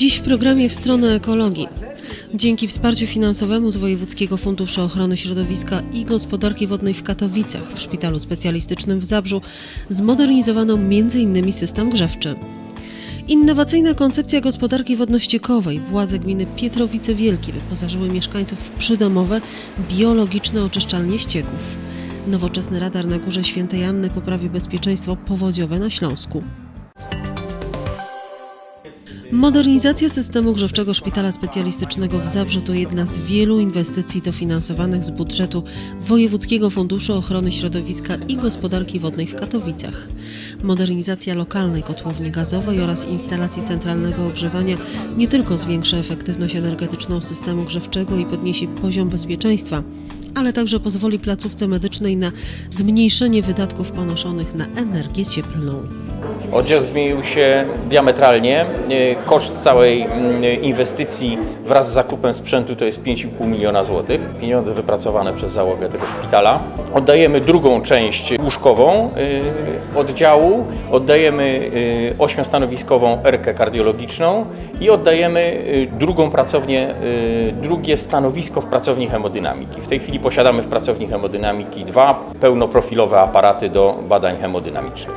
Dziś w programie w stronę ekologii. Dzięki wsparciu finansowemu z Wojewódzkiego Funduszu Ochrony Środowiska i Gospodarki Wodnej w Katowicach w Szpitalu Specjalistycznym w Zabrzu zmodernizowano m.in. system grzewczy. Innowacyjna koncepcja gospodarki wodno-ściekowej władze gminy Pietrowice Wielkie wyposażyły mieszkańców w przydomowe, biologiczne oczyszczalnie ścieków. Nowoczesny radar na Górze Świętej Anny poprawi bezpieczeństwo powodziowe na Śląsku. Modernizacja systemu grzewczego Szpitala Specjalistycznego w Zabrzu to jedna z wielu inwestycji dofinansowanych z budżetu Wojewódzkiego Funduszu Ochrony Środowiska i Gospodarki Wodnej w Katowicach. Modernizacja lokalnej kotłowni gazowej oraz instalacji centralnego ogrzewania nie tylko zwiększy efektywność energetyczną systemu grzewczego i podniesie poziom bezpieczeństwa, ale także pozwoli placówce medycznej na zmniejszenie wydatków ponoszonych na energię cieplną. Oddział zmienił się diametralnie. Koszt całej mm, inwestycji wraz z zakupem sprzętu to jest 5,5 miliona złotych. Pieniądze wypracowane przez załogę tego szpitala. Oddajemy drugą część łóżkową e, oddziału, oddajemy e, ośmiostanowiskową erkę kardiologiczną i oddajemy e, drugą pracownię, drugie stanowisko w pracowni hemodynamiki. W tej chwili posiadamy w pracowni hemodynamiki dwa pełnoprofilowe aparaty do badań hemodynamicznych.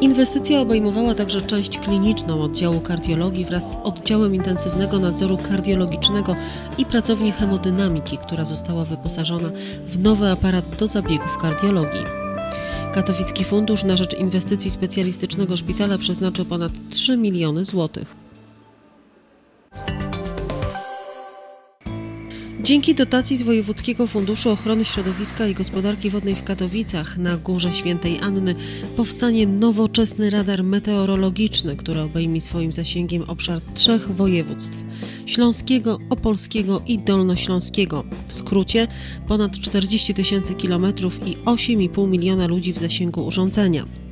Inwestycja obejmowała także część kliniczną oddziału kardiologii wraz z oddziałem intensywnego nadzoru kardiologicznego i pracowni hemodynamiki, która została wyposażona w nowy aparat do zabiegów kardiologii. Katowicki Fundusz na rzecz inwestycji specjalistycznego szpitala przeznaczył ponad 3 miliony złotych. Dzięki dotacji z Wojewódzkiego Funduszu Ochrony Środowiska i Gospodarki Wodnej w Katowicach na Górze Świętej Anny powstanie nowoczesny radar meteorologiczny, który obejmie swoim zasięgiem obszar trzech województw śląskiego, opolskiego i dolnośląskiego. W skrócie ponad 40 tysięcy kilometrów i 8,5 miliona ludzi w zasięgu urządzenia.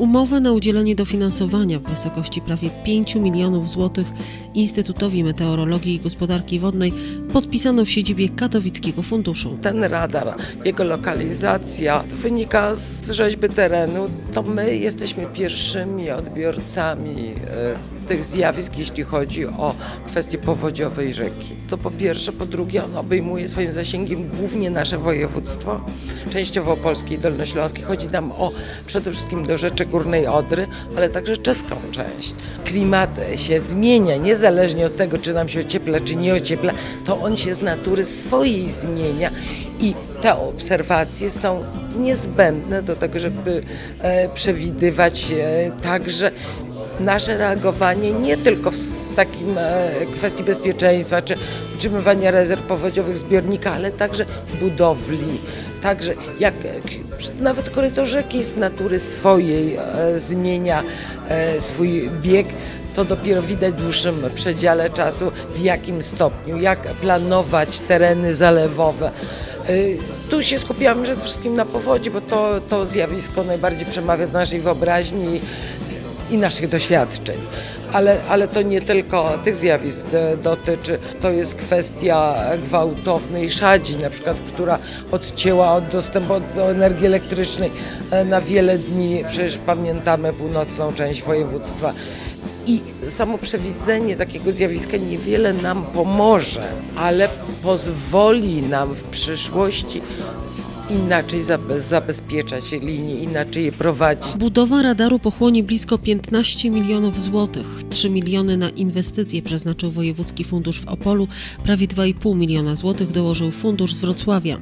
Umowę na udzielenie dofinansowania w wysokości prawie 5 milionów złotych Instytutowi Meteorologii i Gospodarki Wodnej podpisano w siedzibie Katowickiego Funduszu. ten radar, jego lokalizacja wynika z rzeźby terenu, to my jesteśmy pierwszymi odbiorcami e, tych zjawisk, jeśli chodzi o kwestie powodziowej rzeki. To po pierwsze, po drugie on obejmuje swoim zasięgiem głównie nasze województwo, częściowo polskie i dolnośląskie. Chodzi nam o przede wszystkim do rzeczy Górnej Odry, ale także czeską część. Klimat się zmienia, niezależnie od tego, czy nam się ociepla, czy nie ociepla, to on się z natury swojej zmienia i te obserwacje są niezbędne do tego, żeby e, przewidywać e, także nasze reagowanie nie tylko w takim e, kwestii bezpieczeństwa czy utrzymywania rezerw powodziowych zbiornika, ale także budowli. Także jak e, nawet koryto rzeki z natury swojej e, zmienia swój bieg, to dopiero widać w dłuższym przedziale czasu, w jakim stopniu, jak planować tereny zalewowe. Tu się skupiamy przede wszystkim na powodzi, bo to, to zjawisko najbardziej przemawia do naszej wyobraźni i naszych doświadczeń. Ale, ale to nie tylko tych zjawisk dotyczy. To jest kwestia gwałtownej szadzi, na przykład, która odcięła od dostępu do energii elektrycznej e, na wiele dni. Przecież pamiętamy północną część województwa. I samo przewidzenie takiego zjawiska niewiele nam pomoże, ale pozwoli nam w przyszłości inaczej zabe- zabezpieczać linie, inaczej je prowadzić. Budowa radaru pochłonie blisko 15 milionów złotych. 3 miliony na inwestycje przeznaczył Wojewódzki Fundusz w Opolu, prawie 2,5 miliona złotych dołożył Fundusz z Wrocławia.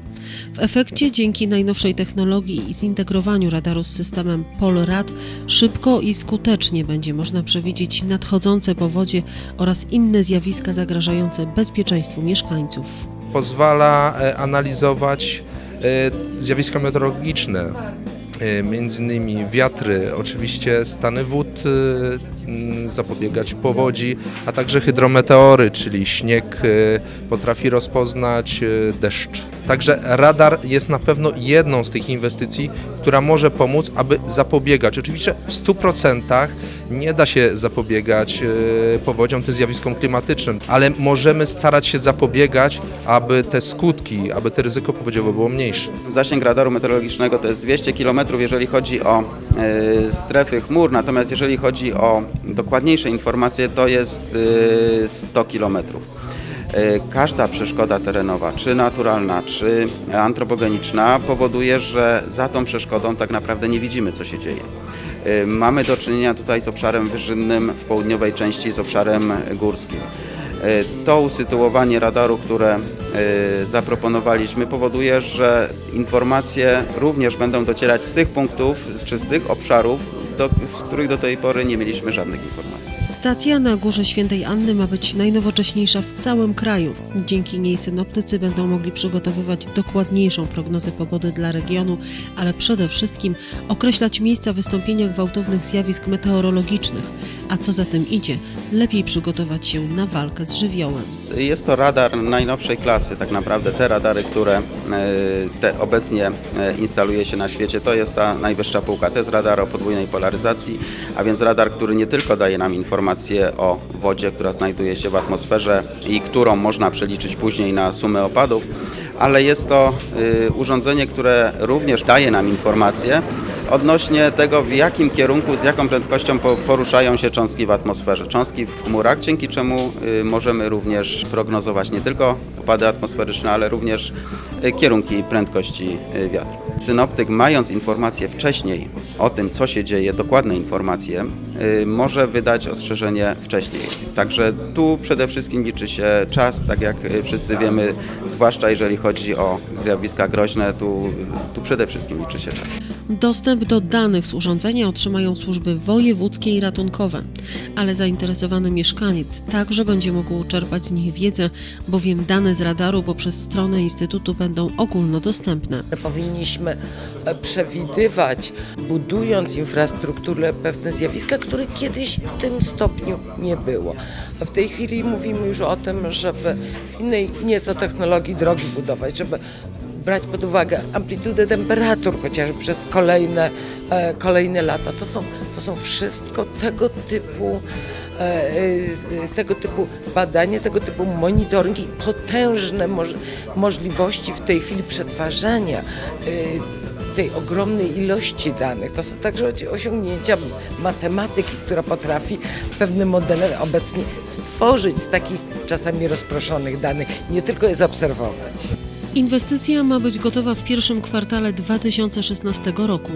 W efekcie dzięki najnowszej technologii i zintegrowaniu radaru z systemem PolRad szybko i skutecznie będzie można przewidzieć nadchodzące powodzie oraz inne zjawiska zagrażające bezpieczeństwu mieszkańców. pozwala e, analizować zjawiska meteorologiczne, e, między innymi wiatry, oczywiście stany wód, e, zapobiegać powodzi, a także hydrometeory, czyli śnieg e, potrafi rozpoznać e, deszcz. Także radar jest na pewno jedną z tych inwestycji, która może pomóc, aby zapobiegać. Oczywiście w 100% nie da się zapobiegać e, powodziom, tym zjawiskom klimatycznym, ale możemy starać się zapobiegać, aby te skutki, aby te ryzyko powodziowe było mniejsze. Zasięg radaru meteorologicznego to jest 200 km, jeżeli chodzi o strefy chmur, natomiast jeżeli chodzi o dokładniejsze informacje, to jest y, 100 kilometrów. Y, Każda przeszkoda terenowa, czy naturalna, czy antropogeniczna, powoduje, że za tą przeszkodą tak naprawdę nie widzimy, co się dzieje. Y, Mamy do czynienia tutaj z obszarem wyżynnym w południowej części, z obszarem górskim. Y, To usytuowanie radaru, które y, zaproponowaliśmy, powoduje, że informacje również będą docierać z tych punktów, czy z tych obszarów, do, z których do tej pory nie mieliśmy żadnych informacji. Stacja na Górze Świętej Anny ma być najnowocześniejsza w całym kraju. Dzięki niej synoptycy będą mogli przygotowywać dokładniejszą prognozę pogody dla regionu, ale przede wszystkim określać miejsca wystąpienia gwałtownych zjawisk meteorologicznych, a co za tym idzie, lepiej przygotować się na walkę z żywiołem. Jest to radar najnowszej klasy, tak naprawdę te radary, które e, te obecnie e, instaluje się na świecie, to jest ta najwyższa półka. To jest radar o podwójnej polaryzacji, a więc radar, który nie tylko daje nam informacje o wodzie, która znajduje się w atmosferze i którą można przeliczyć później na sumę opadów, ale jest to y, urządzenie, które również daje nam informacje odnośnie tego, w jakim kierunku, z jaką prędkością po- poruszają się cząstki w atmosferze, cząstki w chmurach, dzięki czemu y, możemy również prognozować nie tylko opady atmosferyczne, ale również y, kierunki prędkości y, wiatru. Synoptyk, mając informacje wcześniej o tym, co się dzieje, dokładne informacje, może wydać ostrzeżenie wcześniej. Także tu przede wszystkim liczy się czas, tak jak wszyscy wiemy, zwłaszcza jeżeli chodzi o zjawiska groźne, tu, tu przede wszystkim liczy się czas. Dostęp do danych z urządzenia otrzymają służby wojewódzkie i ratunkowe, ale zainteresowany mieszkaniec także będzie mógł czerpać z nich wiedzę, bowiem dane z radaru poprzez stronę Instytutu będą ogólnodostępne. Powinniśmy e, przewidywać, budując infrastrukturę, pewne zjawiska, których kiedyś w tym stopniu nie było. W tej chwili mówimy już o tym, żeby w innej nieco technologii drogi budować, żeby brać pod uwagę amplitudę temperatur chociażby przez kolejne, e, kolejne lata. To są, to są wszystko tego typu, e, e, tego typu badania, tego typu monitoringi, potężne moż, możliwości w tej chwili przetwarzania tej ogromnej ilości danych. To są także osiągnięcia matematyki, która potrafi pewne modele obecnie stworzyć z takich czasami rozproszonych danych, nie tylko je zaobserwować. Inwestycja ma być gotowa w pierwszym kwartale 2016 roku.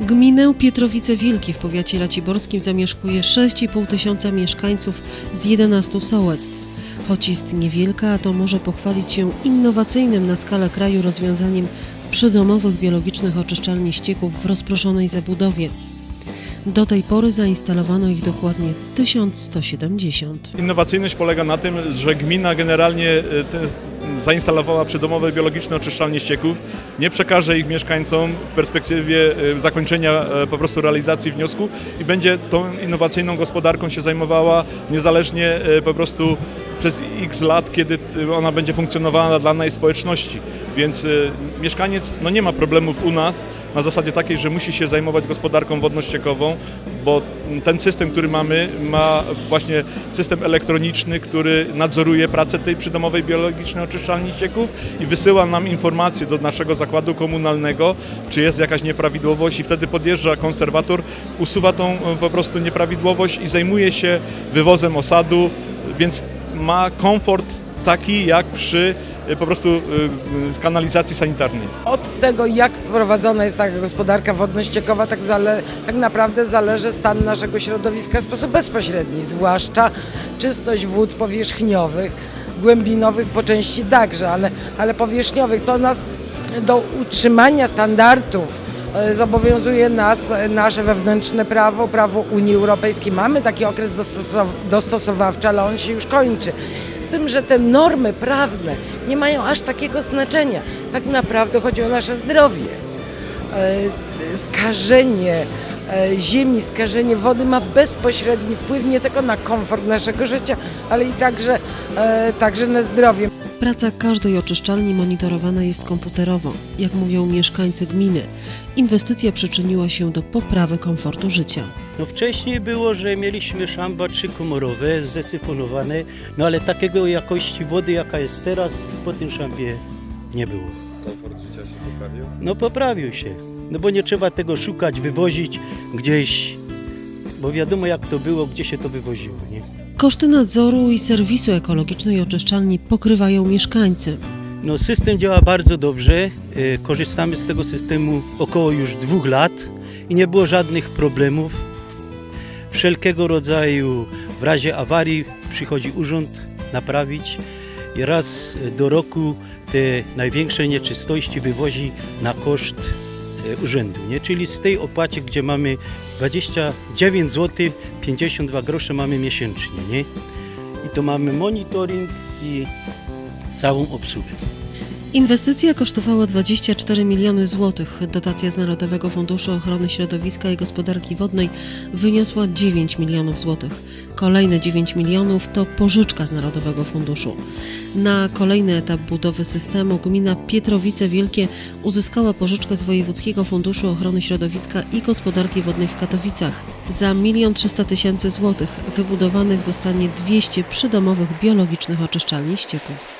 Gminę Pietrowice Wielkie w powiacie raciborskim zamieszkuje 6,5 tysiąca mieszkańców z 11 sołectw. Choć jest niewielka, to może pochwalić się innowacyjnym na skalę kraju rozwiązaniem przydomowych biologicznych oczyszczalni ścieków w rozproszonej zabudowie. Do tej pory zainstalowano ich dokładnie 1170. Innowacyjność polega na tym, że gmina generalnie e, zainstalowała przydomowe biologiczne oczyszczalnie ścieków. Nie przekaże ich mieszkańcom w perspektywie e, zakończenia e, po prostu realizacji wniosku i będzie tą innowacyjną gospodarką się zajmowała niezależnie po prostu przez x lat, kiedy e, ona będzie funkcjonowała dla danej społeczności. Więc e, mieszkaniec no nie ma problemów u nas na zasadzie takiej, że musi się zajmować gospodarką wodno-ściekową, bo ten system, który mamy, ma właśnie system elektroniczny, który nadzoruje pracę tej przydomowej biologicznej oczyszczalni ścieków i wysyła nam informacje do naszego zakładu komunalnego, czy jest jakaś nieprawidłowość i wtedy podjeżdża konserwator, usuwa tą e, po prostu nieprawidłowość i zajmuje się wywozem osadu, więc ma komfort taki jak przy e, po prostu e, e, kanalizacji sanitarnej. Od tego, jak prowadzona jest taka gospodarka wodno-ściekowa, tak, tak naprawdę zależy stan naszego środowiska w sposób bezpośredni, zwłaszcza czystość wód powierzchniowych, głębinowych po części także, ale, ale powierzchniowych. To nas do utrzymania standardów zobowiązuje nas e, nasze wewnętrzne prawo, prawo Unii Europejskiej. Mamy taki okres dostosow- dostosowawczy, ale on się już kończy. Z tym, że te normy prawne nie mają aż takiego znaczenia. Tak naprawdę chodzi o nasze zdrowie. E, Skażenie e, ziemi, skażenie wody ma bezpośredni wpływ nie tylko na komfort naszego życia, ale i także, e, także na zdrowie. Praca każdej oczyszczalni monitorowana jest komputerowo, jak mówią mieszkańcy gminy. Inwestycja przyczyniła się do poprawy komfortu życia. No wcześniej było, że mieliśmy szamba trzykomorowe, zdecyfonowane, no ale takiego jakości wody, jaka jest teraz, po tym szambie nie było. Komfort życia się poprawił? No poprawił się, no bo nie trzeba tego szukać, wywozić gdzieś bo wiadomo jak to było, gdzie się to wywoziło, nie? Koszty nadzoru i serwisu ekologicznej oczyszczalni pokrywają mieszkańcy. No, system działa bardzo dobrze. E, Korzystamy z tego systemu około już dwóch lat i nie było żadnych problemów. Wszelkiego rodzaju w razie awarii przychodzi urząd naprawić i raz do roku te największe nieczystości wywozi na koszt urzędu. Nie? Czyli z tej opłacie, gdzie mamy 29 zł 52 grosze mamy miesięcznie. Nie? I to mamy monitoring i całą obsługę. Inwestycja kosztowała 24 miliony złotych. Dotacja z Narodowego Funduszu Ochrony Środowiska i Gospodarki Wodnej wyniosła 9 milionów złotych. Kolejne 9 milionów to pożyczka z Narodowego Funduszu. Na kolejny etap budowy systemu gmina Pietrowice Wielkie uzyskała pożyczkę z Wojewódzkiego Funduszu Ochrony Środowiska i Gospodarki Wodnej w Katowicach. Za 1 300 tysięcy złotych wybudowanych zostanie 200 przydomowych biologicznych oczyszczalni ścieków.